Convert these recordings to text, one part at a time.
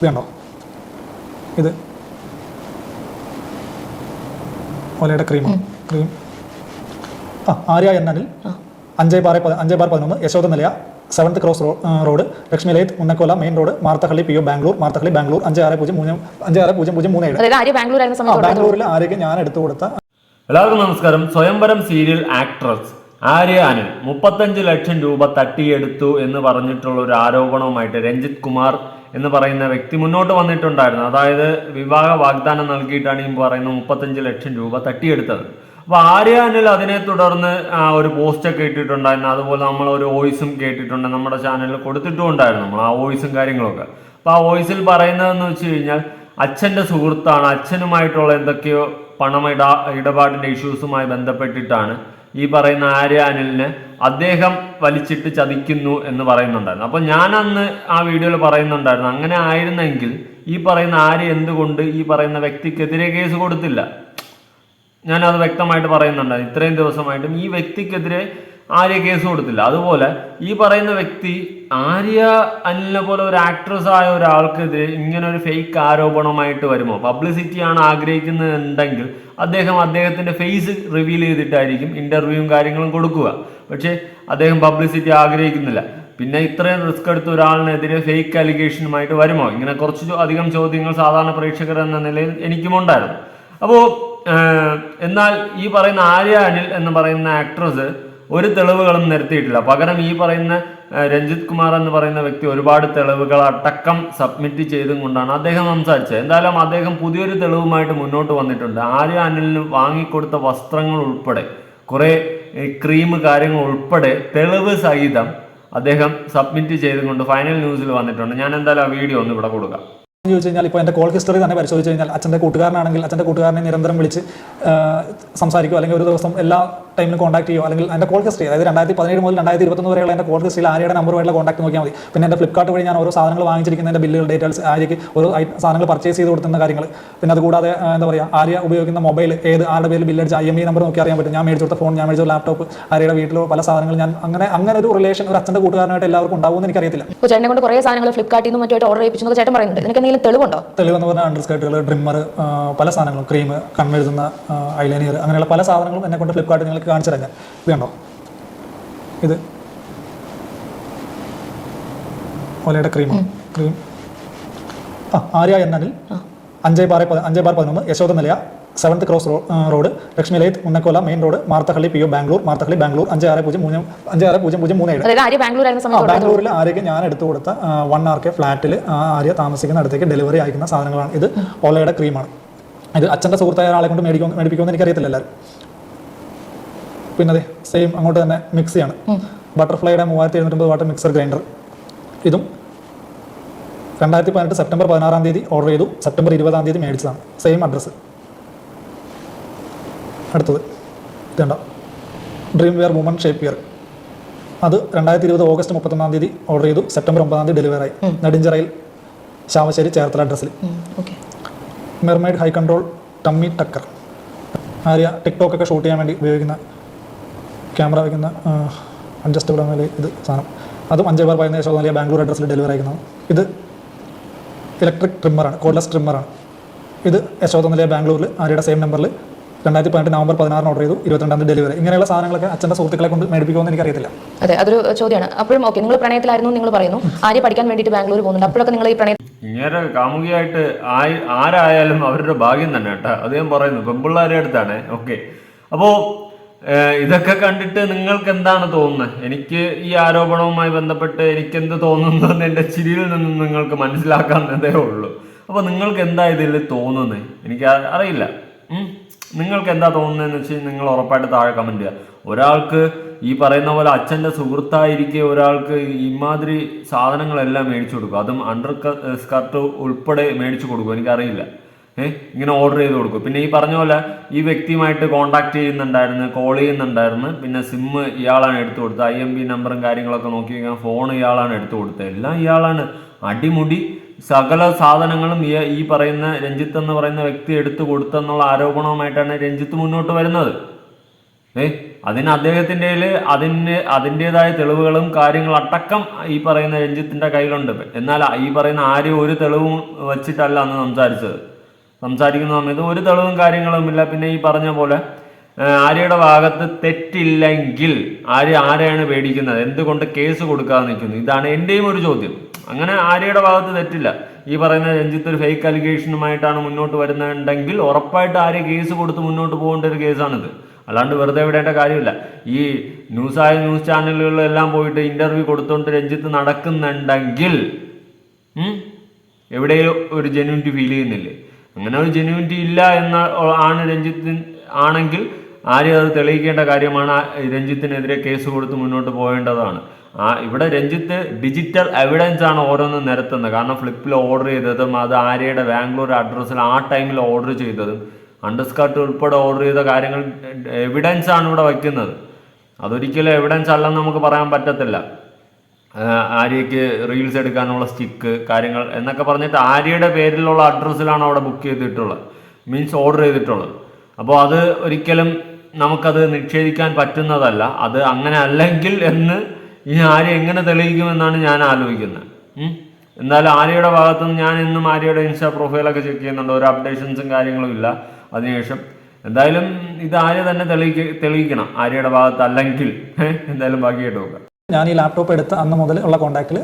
ഇത്. കണ്ടോ ഇത് ഒലയുടെ ക്രീം ക്രീം ആ ആര്യ എണ്ണനിൽ അഞ്ചേ പാറ പതി- അഞ്ചേ ബാർ പതിനൊന്ന് Yashoda Nilaya seventh cross road Lakshmi lathe Munnekolala main road Marathahalli P O Bangalore Marathahalli Bangalore അഞ്ച് ആറ് പൂജ്യം മൂന്ന് അഞ്ച് ആറ് പൂജ്യം പൂജ്യം മൂന്ന് ഏഴ്. ബാംഗ്ലൂരിൽ ആര്യക്ക് ഞാൻ എടുത്തു കൊടുത്ത എല്ലാവർക്കും നമസ്കാരം. Swayamvaram serial actress Arya Anil. മുപ്പത്തഞ്ച് ലക്ഷം രൂപ തട്ടിയെടുത്തു എന്ന് പറഞ്ഞിട്ടുള്ള ഒരു ആരോപണവുമായിട്ട് രഞ്ജിത് കുമാർ എന്ന് പറയുന്ന വ്യക്തി മുന്നോട്ട് വന്നിട്ടുണ്ടായിരുന്നു. അതായത് വിവാഹ വാഗ്ദാനം നൽകിയിട്ടാണ് ഈ പറയുന്ന മുപ്പത്തഞ്ച് ലക്ഷം രൂപ തട്ടിയെടുത്തത്. അപ്പൊ ആര്യ അനിൽ അതിനെ തുടർന്ന് ഒരു പോസ്റ്റ് ഒക്കെ ഇട്ടിട്ടുണ്ടായിരുന്നു. അതുപോലെ നമ്മൾ ഒരു വോയിസും കേട്ടിട്ടുണ്ട് നമ്മുടെ ചാനലിൽ കൊടുത്തിട്ടുണ്ടായിരുന്നു നമ്മൾ ആ വോയിസും കാര്യങ്ങളൊക്കെ. അപ്പൊ ആ വോയിസിൽ പറയുന്നതെന്ന് വെച്ച് കഴിഞ്ഞാൽ അച്ഛന്റെ സുഹൃത്താണ് അച്ഛനുമായിട്ടുള്ള എന്തൊക്കെയോ പണം ഇട ഇടപാടിന്റെ ഇഷ്യൂസുമായി ബന്ധപ്പെട്ടിട്ടാണ് ഈ പറയുന്ന ആര്യ അനിലിനെ അദ്ദേഹം വലിച്ചിട്ട് ചതിക്കുന്നു എന്ന് പറയുന്നുണ്ടായിരുന്നു. അപ്പൊ ഞാൻ അന്ന് ആ വീഡിയോയിൽ പറയുന്നുണ്ടായിരുന്നു അങ്ങനെ ആയിരുന്നെങ്കിൽ ഈ പറയുന്ന ആര്യ എന്തുകൊണ്ട് ഈ പറയുന്ന വ്യക്തിക്കെതിരെ കേസ് കൊടുത്തില്ല? ഞാനത് വ്യക്തമായിട്ട് പറയുന്നുണ്ടായിരുന്നു. ഇത്രയും ദിവസമായിട്ടും ഈ വ്യക്തിക്കെതിരെ ആര്യ കേസ് കൊടുത്തില്ല. അതുപോലെ ഈ പറയുന്ന വ്യക്തി ആര്യ അനിലിനെ പോലെ ഒരു ആക്ട്രസ് ആയ ഒരാൾക്കെതിരെ ഇങ്ങനെ ഒരു ഫേക്ക് ആരോപണമായിട്ട് വരുമോ? പബ്ലിസിറ്റിയാണ് ആഗ്രഹിക്കുന്നതുണ്ടെങ്കിൽ അദ്ദേഹം അദ്ദേഹത്തിന്റെ ഫേസ് റിവീൽ ചെയ്തിട്ടായിരിക്കും ഇന്റർവ്യൂവും കാര്യങ്ങളും കൊടുക്കുക. പക്ഷേ അദ്ദേഹം പബ്ലിസിറ്റി ആഗ്രഹിക്കുന്നില്ല. പിന്നെ ഇത്രയും റിസ്ക് എടുത്ത ഒരാളിനെതിരെ ഫേക്ക് അലിഗേഷനുമായിട്ട് വരുമോ? ഇങ്ങനെ കുറച്ച് അധികം ചോദ്യങ്ങൾ സാധാരണ പ്രേക്ഷകർ എന്ന നിലയിൽ എനിക്കും ഉണ്ടായിരുന്നു അപ്പോൾ എന്നാൽ ഈ പറയുന്ന ആര്യ അനിൽ എന്ന് പറയുന്ന ആക്ട്രസ് ഒരു തെളിവുകളും നിരത്തിയിട്ടില്ല. പകരം ഈ പറയുന്ന രഞ്ജിത് കുമാർ എന്ന് പറയുന്ന വ്യക്തി ഒരുപാട് തെളിവുകൾ അടക്കം സബ്മിറ്റ് ചെയ്തും കൊണ്ടാണ് അദ്ദേഹം സംസാരിച്ചത്. എന്തായാലും അദ്ദേഹം പുതിയൊരു തെളിവുമായിട്ട് മുന്നോട്ട് വന്നിട്ടുണ്ട്. ആര്യ അനിലിന് വാങ്ങിക്കൊടുത്ത വസ്ത്രങ്ങൾ ഉൾപ്പെടെ കുറേ ക്രീം കാര്യങ്ങൾ ഉൾപ്പെടെ തെളിവ് സഹിതം അദ്ദേഹം സബ്മിറ്റ് ചെയ്തുകൊണ്ട് ഫൈനൽ ന്യൂസിൽ വന്നിട്ടുണ്ട്. ഞാൻ എന്തായാലും ആ വീഡിയോ ഒന്ന് ഇവിടെ കൊടുക്കാം. ചോദിച്ചു കഴിഞ്ഞാൽ ഇപ്പോൾ എന്റെ കോൾ ഹിസ്റ്ററി തന്നെ പരിശോധിച്ച് കഴിഞ്ഞാൽ അച്ഛന്റെ കൂട്ടുകാരനാണെങ്കിൽ അച്ഛന്റെ കൂട്ടുകാരനെ നിരന്തരം വിളിച്ച് സംസാരിക്കുക. അല്ലെങ്കിൽ ഒരു ദിവസം എല്ലാ ടൈമിലും കോൺടാക്ട് ചെയ്യുമോ അല്ലെങ്കിൽ എന്റെ കോൾ ഹിസ്റ്ററി അതായത് രണ്ടായിരത്തി പതിനേഴ് മുതൽ രണ്ടായിരത്തി ഇരുപത്തൊന്ന് വരെയുള്ള എന്റെ കോൾ ഹിസ്റ്ററിയിൽ ആര്യയുടെ നമ്പറുമായിട്ടുള്ള കോൺടാക്ട് നോക്കിയാൽ മതി. പിന്നെ എന്റെ ഫ്ലിപ്കാർട്ട് വഴി ഞാൻ ഓരോ സാധനങ്ങൾ വാങ്ങിച്ചിരിക്കുന്നതിന്റെ ബില്ലുകൾ ഡീറ്റെയിൽസ് ആര്യക്ക് ഓരോ സാധനങ്ങൾ പർച്ചേസ് ചെയ്ത് കൊടുക്കുന്ന കാര്യങ്ങൾ. പിന്നെ അതുകൂടാതെ എന്താ പറയുക ആര്യ ഉപയോഗിക്കുന്ന മൊബൈൽ ഏത് ആരുടെ പേര് ബില്ലടിച്ച് ഐ എം ഇ നമ്പർ നോക്കി അറിയാൻ പറ്റും. ഞാൻ മേടിച്ചെടുത്ത ഫോൺ ഞാൻ മേടിച്ച ലാപ്ടോപ്പ് ആര്യയുടെ വീട്ടിലോ പല സാധനങ്ങൾ ഞാൻ അങ്ങനെ അങ്ങനെ ഒരു റിലേഷൻ ഒരു അച്ഛന്റെ കൂട്ടുകാരനായിട്ട് എല്ലാവർക്കും ഉണ്ടാവുമെന്ന് എനിക്കറിയത്തില്ല. ചേട്ടനെ കൊണ്ട് കുറേ സാധനങ്ങൾ ഫ്ലിപ്കാർട്ടിൽ നിന്നും മറ്റുമായിട്ട് ഓർഡർ ചെയ്യിപ്പിച്ചു ചേട്ടൻ പറയുന്നുണ്ട്. എനിക്ക് എന്തെങ്കിലും തെളിവുണ്ടോ? തെളിവെന്ന് പറഞ്ഞാൽ അണ്ടർ സ്കേർട്ടുകൾ ഡ്രിമ്മർ പല സാധനങ്ങളും. ക്രീം കണ്ണെഴുതുന്ന ഐലൈനർ അങ്ങനെയുള്ള പല സാധനങ്ങളും എന്നെ കൊണ്ട് ഫ്ലിപ്കാർട്ടിൽ നിങ്ങൾക്ക് കാണിച്ചു തരാം ഞാൻ. ഇത്. കണ്ടോ ഇത് ഒലയുടെ ക്രീം ക്രീം ആ ആര്യ എന്നതിൽ അഞ്ചേ ബാർ പതി- അഞ്ചേ ബാർ പതിനൊന്ന് Yashoda Nilaya seventh cross road Lakshmi lathe Munnekolala main road Marathahalli P O Bangalore Marathahalli Bangalore അഞ്ച് ആറ് പൂജ്യം മൂന്ന് അഞ്ച് ആറ് പൂജ്യം പൂജ്യം മൂന്ന് ഏഴ്. ബാംഗ്ലൂരിൽ ആര്യക്ക് ഞാൻ എടുത്തു കൊടുത്ത വൺ ആർ കെ ഫ്ലാറ്റിൽ ആര്യ താമസിക്കുന്ന അടുത്തേക്ക് ഡെലിവറി അയക്കുന്ന സാധനങ്ങളാണ്. ഇത് ഓലയുടെ ക്രീമാണ് ഇത് അച്ഛന്റെ സുഹൃത്തായ ഒരാളെ കൊണ്ട് മേടിക്കും മേടിപ്പിക്കുമെന്ന് എനിക്കറിയത്തില്ല എല്ലാവരും. പിന്നെ അതെ സെയിം അങ്ങോട്ട് തന്നെ മിക്സിയാണ് ബട്ടർഫ്ലൈയുടെ മൂവായിരത്തി എഴുന്നൂറ്റമ്പത് വാട്ട് മിക്സർ ഗ്രൈൻഡർ ഇതും രണ്ടായിരത്തി പതിനെട്ട് സെപ്റ്റംബർ പതിനാറാം തീയതി ഓർഡർ ചെയ്തു. സെപ്റ്റംബർ ഇരുപതാം തീയതി മേടിച്ചതാണ്. സെയിം അഡ്രസ്സ് അടുത്തത് ഇതുണ്ടോ? Dream wear woman shape wear അത് രണ്ടായിരത്തി ഇരുപത് ഓഗസ്റ്റ് മുപ്പത്തൊന്നാം തീയതി ഓർഡർ ചെയ്തു. സെപ്റ്റംബർ ഒമ്പതാം തീയതി ഡെലിവറി ആയി. നെടുഞ്ചിറയിൽ ശാമശ്ശേരി ചേർത്തല അഡ്രസ്സിൽ mermaid high control tummy tucker Arya TikTok ഒക്കെ ഷൂട്ട് ചെയ്യാൻ വേണ്ടി ഉപയോഗിക്കുന്ന ക്യാമറ വയ്ക്കുന്ന അഡ്ജസ്റ്റബിൾ എന്ന ഇത് സാധനം. അതും അഞ്ച് ബാർ പതിനേഴ് ശതമാനം അല്ലെങ്കിൽ ബാംഗ്ലൂർ അഡ്രസ്സിൽ ഡെലിവറി അയക്കുന്നത് ഇത് ഇലക്ട്രിക് ട്രിമ്മറാണ് കോഡ്ലെസ് ട്രിമ്മറാണ് ഇത് യശോദ നിലയ ബാംഗ്ലൂരിൽ ആര്യയുടെ സെയിം നമ്പറിൽ രണ്ടായിരത്തി പതിനെട്ട് നവംബർ പതിനാറിന് ഓർഡർ ചെയ്തു ഇരുപത്തിരണ്ടാം തീയതി ഡെലിവറി ഇങ്ങനെയുള്ള സാധനങ്ങളൊക്കെ അച്ഛന്റെ സുഹൃത്തുക്കളെ കൊണ്ട് മേടിപ്പിക്കുമെന്ന് എനിക്കറിയത്തില്ല അതെ അതൊരു ചോദ്യമാണ്. അപ്പോഴും ഓക്കെ നിങ്ങൾ പ്രണയത്തിലായിരുന്നു നിങ്ങൾ പറയുന്നു. ആര്യ പഠിക്കാൻ വേണ്ടിയിട്ട് ബാംഗ്ലൂർ പോകുന്നുണ്ട്. അപ്പോഴൊക്കെ നിങ്ങൾ ഈ പ്രണയ ഇങ്ങനെ കാമുകിയായിട്ട് ആരായാലും അവരുടെ ഭാഗ്യം തന്നെ കേട്ടോ. അത് ഞാൻ പറയുന്നു പെമ്പിള്ളാരുടെ അടുത്താണ്. ഓക്കെ അപ്പോ ഏഹ്, ഇതൊക്കെ കണ്ടിട്ട് നിങ്ങൾക്ക് എന്താണ് തോന്നുന്നത് എനിക്ക് ഈ ആരോപണവുമായി ബന്ധപ്പെട്ട് എനിക്ക് എന്ത് തോന്നുന്നു എന്ന് എന്റെ ചിരിയിൽ നിന്നും നിങ്ങൾക്ക് മനസ്സിലാക്കാവുന്നതേ ഉള്ളൂ. അപ്പോൾ നിങ്ങൾക്ക് എന്താ ഇതിൽ തോന്നുന്നത് എനിക്ക് അറിയില്ല. നിങ്ങൾക്ക് എന്താ തോന്നുന്നതെന്ന് വെച്ച് നിങ്ങൾ ഉറപ്പായിട്ട് താഴെ കമന്റ് ചെയ്യുക ഒരാൾക്ക് ഈ പറയുന്ന പോലെ അച്ഛന്റെ സുഹൃത്തായിരിക്കെ ഒരാൾക്ക് ഇമാതിരി സാധനങ്ങളെല്ലാം മേടിച്ചു കൊടുക്കും. അതും അണ്ടർ സ്കർട്ട് ഉൾപ്പെടെ മേടിച്ചു കൊടുക്കും. എനിക്കറിയില്ല. ഇങ്ങനെ ഓർഡർ ചെയ്ത് കൊടുക്കും. പിന്നെ ഈ പറഞ്ഞ പോലെ ഈ വ്യക്തിയുമായിട്ട് കോണ്ടാക്ട് ചെയ്യുന്നുണ്ടായിരുന്നു കോൾ ചെയ്യുന്നുണ്ടായിരുന്നു. പിന്നെ സിമ്മ് ഇയാളാണ് എടുത്തു കൊടുത്തത്. ഐ എം ബി നമ്പറും കാര്യങ്ങളൊക്കെ നോക്കി കഴിഞ്ഞാൽ ഫോൺ ഇയാളാണ് എടുത്തു കൊടുത്തത്. എല്ലാം ഇയാളാണ്. അടിമുടി സകല സാധനങ്ങളും ഈ ഈ പറയുന്ന രഞ്ജിത്ത് എന്ന് പറയുന്ന വ്യക്തി എടുത്തു കൊടുത്തെന്നുള്ള ആരോപണവുമായിട്ടാണ് രഞ്ജിത്ത് മുന്നോട്ട് വരുന്നത്. ഏ? അതിന് അദ്ദേഹത്തിന്റെ അതിന് അതിന്റെതായ തെളിവുകളും കാര്യങ്ങളും അടക്കം ഈ പറയുന്ന രഞ്ജിത്തിന്റെ കയ്യിലുണ്ട്. എന്നാൽ ഈ പറയുന്ന ആരും ഒരു തെളിവും വച്ചിട്ടല്ല അന്ന് സംസാരിച്ചത്. സംസാരിക്കുന്ന സമയത്ത് ഒരു തെളിവും കാര്യങ്ങളുമില്ല പിന്നെ ഈ പറഞ്ഞ പോലെ ആര്യയുടെ ഭാഗത്ത് തെറ്റില്ലെങ്കിൽ ആര് ആരെയാണ് പേടിക്കുന്നത്? എന്തുകൊണ്ട് കേസ് കൊടുക്കാതെ നിൽക്കുന്നു? ഇതാണ് എന്റെയും ഒരു ചോദ്യം. അങ്ങനെ ആര്യയുടെ ഭാഗത്ത് തെറ്റില്ല. ഈ പറയുന്ന രഞ്ജിത്ത് ഒരു ഫേക്ക് അലിഗേഷനുമായിട്ടാണ് മുന്നോട്ട് വരുന്നുണ്ടെങ്കിൽ ഉറപ്പായിട്ട് ആര്യ കേസ് കൊടുത്ത് മുന്നോട്ട് പോകേണ്ട ഒരു കേസാണിത്. അല്ലാണ്ട് വെറുതെ വിടേണ്ട കാര്യമില്ല. ഈ ന്യൂസായ ന്യൂസ് ചാനലുകളിലെല്ലാം പോയിട്ട് ഇന്റർവ്യൂ കൊടുത്തുകൊണ്ട് രഞ്ജിത്ത് നടക്കുന്നുണ്ടെങ്കിൽ എവിടെയും ഒരു ജെന്യൂനിറ്റി ഫീൽ ചെയ്യുന്നില്ലേ? അങ്ങനെ ഒരു ജെന്യൂനിറ്റി ഇല്ല എന്ന ആണ് രഞ്ജിത്ത് ആണെങ്കിൽ ആരും അത് തെളിയിക്കേണ്ട കാര്യമാണ്. രഞ്ജിത്തിനെതിരെ കേസ് കൊടുത്ത് മുന്നോട്ട് പോകേണ്ടതാണ്. ആ ഇവിടെ രഞ്ജിത്ത് ഡിജിറ്റൽ എവിഡൻസ് ആണ് ഓരോന്നും നിരത്തുന്നത്. കാരണം ഫ്ലിപ്പിൽ ഓർഡർ ചെയ്തതും അത് ആര്യയുടെ ബാംഗ്ലൂർ അഡ്രസ്സിൽ ആ ടൈമിൽ ഓർഡർ ചെയ്തതും അണ്ടർസ്കർട്ട് ഉൾപ്പെടെ ഓർഡർ ചെയ്ത കാര്യങ്ങൾ എവിഡൻസ് ആണ് ഇവിടെ വയ്ക്കുന്നത്. അതൊരിക്കലും എവിഡൻസ് അല്ലെന്ന് നമുക്ക് പറയാൻ പറ്റത്തില്ല. ആര്യയ്ക്ക് റീൽസ് എടുക്കാനുള്ള സ്റ്റിക്ക് കാര്യങ്ങൾ എന്നൊക്കെ പറഞ്ഞിട്ട് ആര്യയുടെ പേരിലുള്ള അഡ്രസ്സിലാണ് അവിടെ ബുക്ക് ചെയ്തിട്ടുള്ളത്. മീൻസ് ഓർഡർ ചെയ്തിട്ടുള്ളത്. അപ്പോൾ അത് ഒരിക്കലും നമുക്കത് നിക്ഷേപിക്കാൻ പറ്റുന്നതല്ല. അത് അങ്ങനെ അല്ലെങ്കിൽ എന്ന് ഈ ആര്യ എങ്ങനെ തെളിയിക്കുമെന്നാണ് ഞാൻ ആലോചിക്കുന്നത്. എന്തായാലും ആര്യയുടെ ഭാഗത്തുനിന്ന് ഞാൻ ഇന്നും ആര്യയുടെ ഇൻസ്റ്റാ പ്രൊഫൈലൊക്കെ ചെക്ക് ചെയ്യുന്നുണ്ട്. ഒരു അപ്ഡേഷൻസും കാര്യങ്ങളും ഇല്ല അതിനുശേഷം. എന്തായാലും ഇത് ആര്യ തന്നെ തെളിയിക്ക തെളിയിക്കണം. ആര്യയുടെ ഭാഗത്ത് അല്ലെങ്കിൽ. എന്തായാലും ബാക്കിയായിട്ട് നോക്കാം. ഞാൻ ഈ ലാപ്ടോപ്പ് എടുത്ത് അന്ന് മുതൽ ഉള്ള കോൺടാക്റ്റിൽ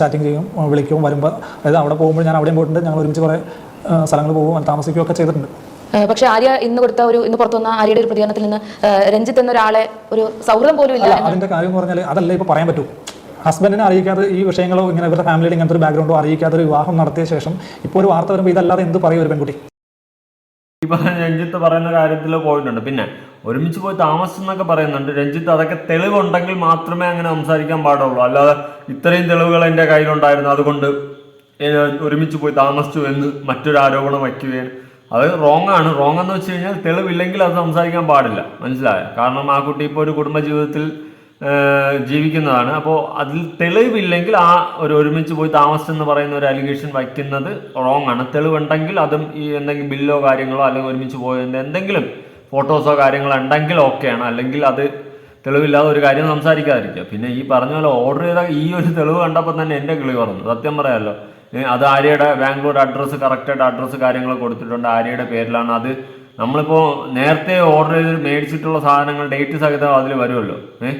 ചാറ്റിംഗ് ചെയ്യും വിളിക്കും വരുമ്പോൾ അതായത് അവിടെ പോകുമ്പോൾ ഞാൻ അവിടെയും പോയിട്ടുണ്ട് ഞങ്ങൾ ഒരുമിച്ച് കുറേ സ്ഥലങ്ങൾ പോകും താമസിക്കുകയും ഒക്കെ ചെയ്തിട്ടുണ്ട്. പക്ഷെ ആര്യ ഇന്ന് കൊടുത്ത ഒരു ഇന്ന് പുറത്തു വന്ന ആര്യയുടെ ഒരു പ്രതികരണത്തിൽ നിന്ന് രഞ്ജിത്ത് എന്ന ഒരാളെ ഒരു സൗഹൃദം പോലും ഇല്ല അതിന്റെ കാര്യം എന്ന് പറഞ്ഞാൽ അതല്ല ഇപ്പൊ പറയാൻ പറ്റൂ. ഹസ്ബൻഡിനെ അറിയിക്കാതെ ഈ വിഷയങ്ങളോ ഇങ്ങനെ ഇവരുടെ ഫാമിലിയിൽ ഇങ്ങനത്തെ ഒരു ബാക്ക്ഗ്രൗണ്ടോ അറിയിക്കാതെ ഒരു വിവാഹം നടത്തിയ ശേഷം ഇപ്പൊ ഒരു വാർത്ത വരുമ്പോൾ ഇതല്ലാതെ എന്ത് പറയും ഒരു പെൺകുട്ടി? ഇപ്പൊ പറഞ്ഞ രഞ്ജിത്ത് പറയുന്ന കാര്യത്തിൽ പോയിട്ടുണ്ട്. പിന്നെ ഒരുമിച്ച് പോയി താമസിച്ചെന്നൊക്കെ പറയുന്നുണ്ട്. രഞ്ജിത്ത് അതൊക്കെ തെളിവുണ്ടെങ്കിൽ മാത്രമേ അങ്ങനെ സംസാരിക്കാൻ പാടുള്ളൂ. അല്ലാതെ ഇത്രയും തെളിവുകൾ എന്റെ കയ്യിലുണ്ടായിരുന്നു. അതുകൊണ്ട് ഒരുമിച്ച് പോയി താമസിച്ചു എന്ന് മറ്റൊരു ആരോപണം വയ്ക്കുകയാണ്. അത് റോങ് ആണ് റോങ് എന്ന് വെച്ച് കഴിഞ്ഞാൽ തെളിവില്ലെങ്കിൽ അത് സംസാരിക്കാൻ പാടില്ല. മനസ്സിലായ? കാരണം ആ കുട്ടി ഇപ്പോൾ ഒരു കുടുംബജീവിതത്തിൽ ജീവിതത്തിൽ ജീവിക്കുന്നതാണ്. അപ്പോൾ അതിൽ തെളിവില്ലെങ്കിൽ ആ ഒരു ഒരുമിച്ച് പോയി താമസിച്ചെന്ന് പറയുന്ന ഒരു അലിഗേഷൻ വയ്ക്കുന്നത് റോങ് ആണ് തെളിവുണ്ടെങ്കിൽ അതും ഈ എന്തെങ്കിലും ബില്ലോ കാര്യങ്ങളോ അല്ലെങ്കിൽ ഒരുമിച്ച് പോയതിന്റെ എന്തെങ്കിലും ഫോട്ടോസോ കാര്യങ്ങളോ ഉണ്ടെങ്കിൽ ഓക്കെയാണ്. അല്ലെങ്കിൽ അത് തെളിവില്ലാതെ ഒരു കാര്യം സംസാരിക്കാതിരിക്കുക. പിന്നെ ഈ പറഞ്ഞ പോലെ ഓർഡർ ചെയ്ത ഈ ഒരു തെളിവ് കണ്ടപ്പോൾ തന്നെ എന്റെ കിളി പറഞ്ഞു. സത്യം പറയാമല്ലോ അത് ആര്യയുടെ ബാംഗ്ലൂർ അഡ്രസ്സ് കറക്റ്റായിട്ട് അഡ്രസ്സ് കാര്യങ്ങൾ കൊടുത്തിട്ടുണ്ട്. ആര്യയുടെ പേരിലാണ് അത്. നമ്മളിപ്പോൾ നേരത്തെ ഓർഡർ ചെയ്ത് മേടിച്ചിട്ടുള്ള സാധനങ്ങൾ ഡേറ്റ് സഹിതം അതിൽ വരുമല്ലോ. ഏഹ്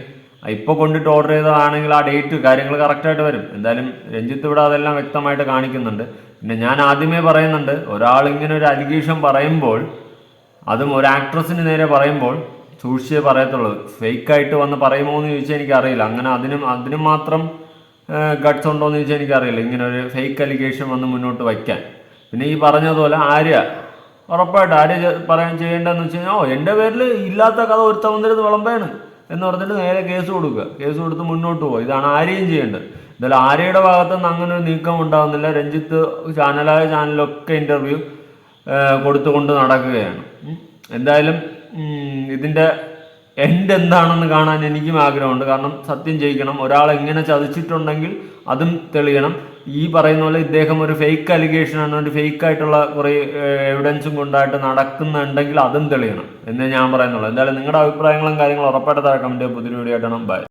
ഇപ്പോൾ കൊണ്ടിട്ട് ഓർഡർ ചെയ്തതാണെങ്കിൽ ആ ഡേറ്റ് കാര്യങ്ങൾ കറക്റ്റായിട്ട് വരും. എന്തായാലും രഞ്ജിത്ത് ഇവിടെ അതെല്ലാം വ്യക്തമായിട്ട് കാണിക്കുന്നുണ്ട്. പിന്നെ ഞാൻ ആദ്യമേ പറയുന്നുണ്ട് ഒരാൾ ഇങ്ങനെ ഒരു അലിഗേഷൻ പറയുമ്പോൾ അതും ഒരു ആക്ട്രസിന് നേരെ പറയുമ്പോൾ സൂക്ഷിച്ചേ പറയത്തുള്ളൂ. ഫേക്കായിട്ട് വന്ന് പറയുമോ എന്ന് ചോദിച്ചാൽ എനിക്കറിയില്ല. അങ്ങനെ അതിനും അതിനും മാത്രം ഗട്ട്സ് ഉണ്ടോ എന്ന് ചോദിച്ചാൽ എനിക്കറിയില്ല. ഇങ്ങനെ ഒരു ഫേക്ക് അലിഗേഷൻ വന്ന് മുന്നോട്ട് വയ്ക്കാൻ. പിന്നെ ഈ പറഞ്ഞതുപോലെ ആര്യ ഉറപ്പായിട്ട് ആര്യ പറയാൻ ചെയ്യേണ്ടതെന്ന് വെച്ച് കഴിഞ്ഞാൽ ഓ എന്റെ പേരിൽ ഇല്ലാത്ത കഥ ഒരുത്തം വന്നിരുന്ന് വിളമ്പാണ് എന്ന് പറഞ്ഞിട്ട് നേരെ കേസ് കൊടുക്കുക. കേസ് കൊടുത്ത് മുന്നോട്ട് പോകുക ഇതാണ് ആരെയും ചെയ്യേണ്ടത്. എന്തായാലും ആര്യയുടെ ഭാഗത്തുനിന്ന് അങ്ങനെ ഒരു നീക്കം ഉണ്ടാകുന്നില്ല രഞ്ജിത്ത് ചാനലായ ചാനലൊക്കെ ഇന്റർവ്യൂ കൊടുത്തുകൊണ്ട് നടക്കുകയാണ്. എന്തായാലും ഇതിന്റെ എൻഡ് എന്താണെന്ന് കാണാൻ എനിക്കും ആഗ്രഹമുണ്ട്. കാരണം സത്യം ചെയ്യിക്കണം ഒരാൾ എങ്ങനെ ചതിച്ചിട്ടുണ്ടെങ്കിൽ അതും തെളിയണം. ഈ പറയുന്ന പോലെ ഇദ്ദേഹം ഒരു ഫേക്ക് അലിഗേഷൻ ആണ്. ഒരു ഫേക്ക് ആയിട്ടുള്ള കുറേ എവിഡൻസും കൊണ്ടായിട്ട് നടക്കുന്നുണ്ടെങ്കിൽ അതും തെളിയണം എന്നേ ഞാൻ പറയുന്നുള്ളൂ. എന്തായാലും നിങ്ങളുടെ അഭിപ്രായങ്ങളും കാര്യങ്ങളും ഉറപ്പായിട്ട് താഴെ കമന്റ് പുതിയ വീഡിയോ ആയിട്ടാണ് ബൈ